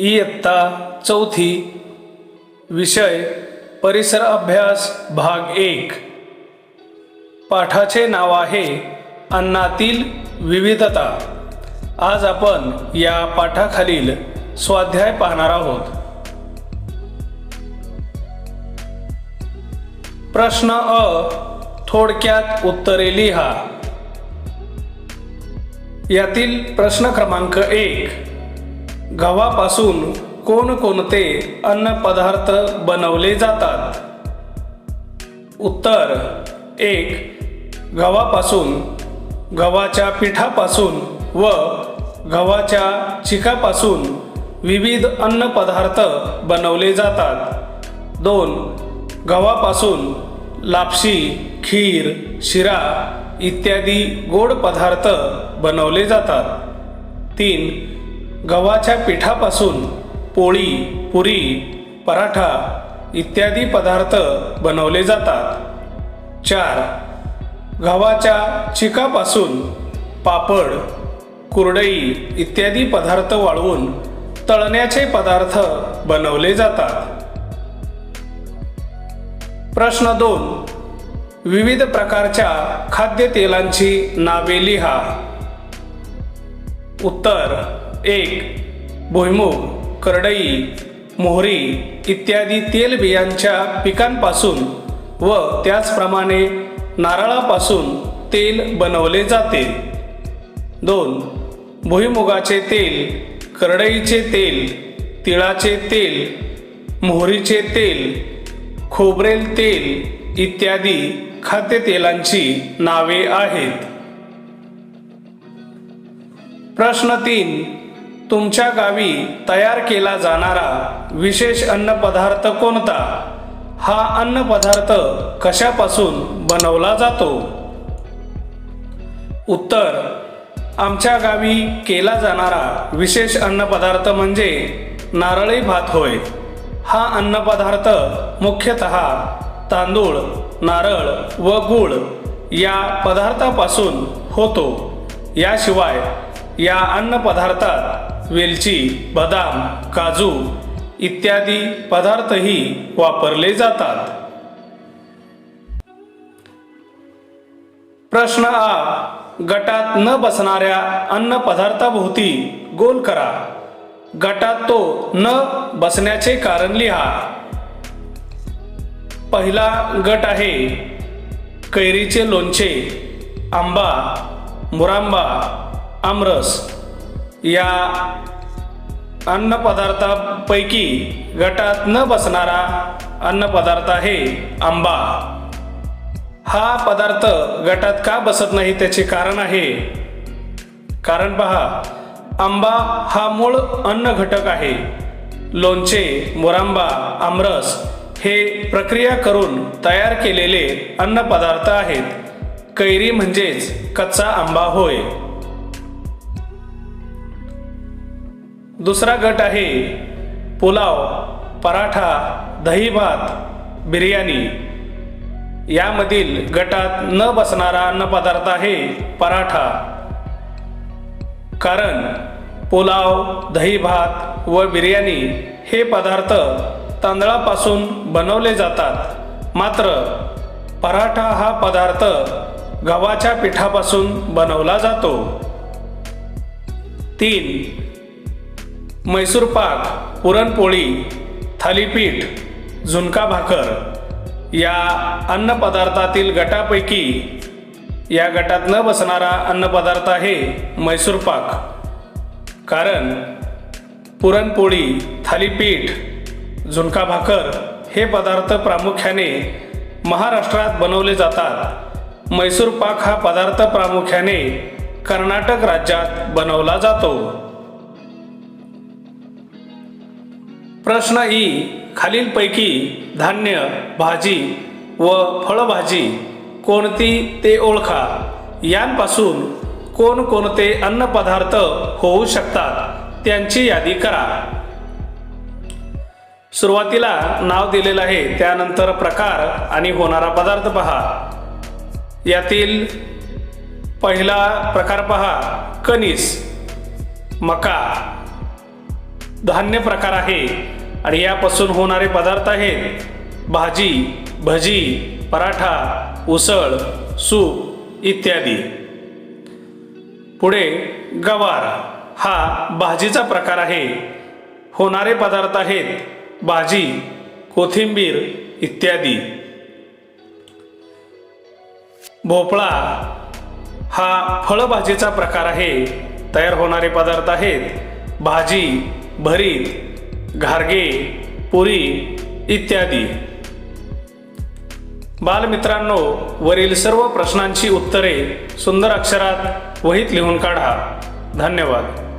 इयत्ता चौथी विषय परिसर अभ्यास भाग एक. पाठाचे नाव आहे अन्नातील विविधता. आज आपण या पाठाखालील स्वाध्याय पाहणार आहोत. प्रश्न अ थोडक्यात उत्तरे लिहा. यातील प्रश्न क्रमांक एक. गव्हापासून कोणकोणते अन्नपदार्थ बनवले जातात? उत्तर एक गव्हापासून गव्हाच्या पिठापासून व गव्हाच्या चिकापासून विविध अन्नपदार्थ बनवले जातात. दोन गव्हापासून लापशी खीर शिरा इत्यादी गोड पदार्थ बनवले जातात. तीन गव्हाच्या पिठापासून पोळी पुरी पराठा इत्यादी पदार्थ बनवले जातात. चार. गव्हाच्या चिकापासून पापड कुरडई इत्यादी पदार्थ वाळवून तळण्याचे पदार्थ बनवले जातात. प्रश्न दोन. विविध प्रकारच्या खाद्यतेलांची नावे लिहा. उत्तर. एक भुईमुग करडई मोहरी इत्यादी तेलबियांच्या पिकांपासून व त्याचप्रमाणे नारळापासून तेल बनवले जाते. दोन भुईमुगाचे तेल करडईचे तेल तिळाचे तेल मोहरीचे तेल खोबरेल तेल इत्यादी खाद्यतेलांची नावे आहेत. प्रश्न तीन तुमच्या गावी तयार केला जाणारा विशेष अन्नपदार्थ कोणता? हा अन्नपदार्थ कशापासून बनवला जातो? उत्तर आमच्या गावी केला जाणारा विशेष अन्नपदार्थ म्हणजे नारळी भात होय. हा अन्नपदार्थ मुख्यतः तांदूळ नारळ व गूळ या पदार्थापासून होतो. याशिवाय या अन्नपदार्थात वेलची बदाम काजू इत्यादी पदार्थही वापरले जातात. प्रश्न आ गटात न बसणाऱ्या अन्न पदार्थाभोवती गोल करा. गटात तो न बसण्याचे कारण लिहा. पहिला गट आहे कैरीचे लोणचे आंबा मुरांबा आमरस. या अन्नपदार्थापैकी गटात न बसणारा अन्नपदार्थ आहे आंबा. हा पदार्थ गटात का बसत नाही त्याचे कारण आहे? कारण पहा आंबा हा मूळ अन्न घटक आहे. लोणचे मुरांबा आमरस हे प्रक्रिया करून तयार केलेले अन्नपदार्थ आहेत. कैरी म्हणजेच कच्चा आंबा होय. दुसरा गट आहे पुलाव पराठा दही भात बिर्याणी. यामधील गटात न बसणारा अन्नपदार्थ आहे पराठा. कारण पुलाव दही भात व बिर्याणी हे पदार्थ तांदळापासून बनवले जातात. मात्र पराठा हा पदार्थ गव्हाच्या पिठापासून बनवला जातो. तीन मैसूर पाक पुरणपोळी थालीपीठ झुणका भाकर या अन्नपदार्थातील गटापैकी या गटात न बसणारा अन्नपदार्थ आहे मैसूर पाक. कारण पुरणपोळी थालीपीठ झुणका भाकर हे पदार्थ प्रामुख्याने महाराष्ट्रात बनवले जातात. मैसूर पाक हा पदार्थ प्रामुख्याने कर्नाटक राज्यात बनवला जातो. प्रश्न ई खालीलपैकी धान्य भाजी व फळभाजी कोणती ते ओळखा. यांपासून कोणकोणते अन्नपदार्थ होऊ शकतात त्यांची यादी करा. सुरुवातीला नाव दिलेलं आहे त्यानंतर प्रकार आणि होणारा पदार्थ पहा. यातील पहिला प्रकार पहा कनिस मका. धान्य प्रकार आहे आणि यापासून होणारे पदार्थ आहेत भाजी भजी पराठा उसळ सूप इत्यादी. पुढे गवार हा भाजीचा प्रकार आहे. होणारे पदार्थ आहेत भाजी कोथिंबीर इत्यादी. भोपळा हा फळभाजीचा प्रकार आहे. तयार होणारे पदार्थ आहेत भाजी भरीत घारगे पुरी इत्यादी. बालमित्रांनो वरील सर्व प्रश्नांची उत्तरे सुंदर अक्षरात वहीत लिहून काढा. धन्यवाद.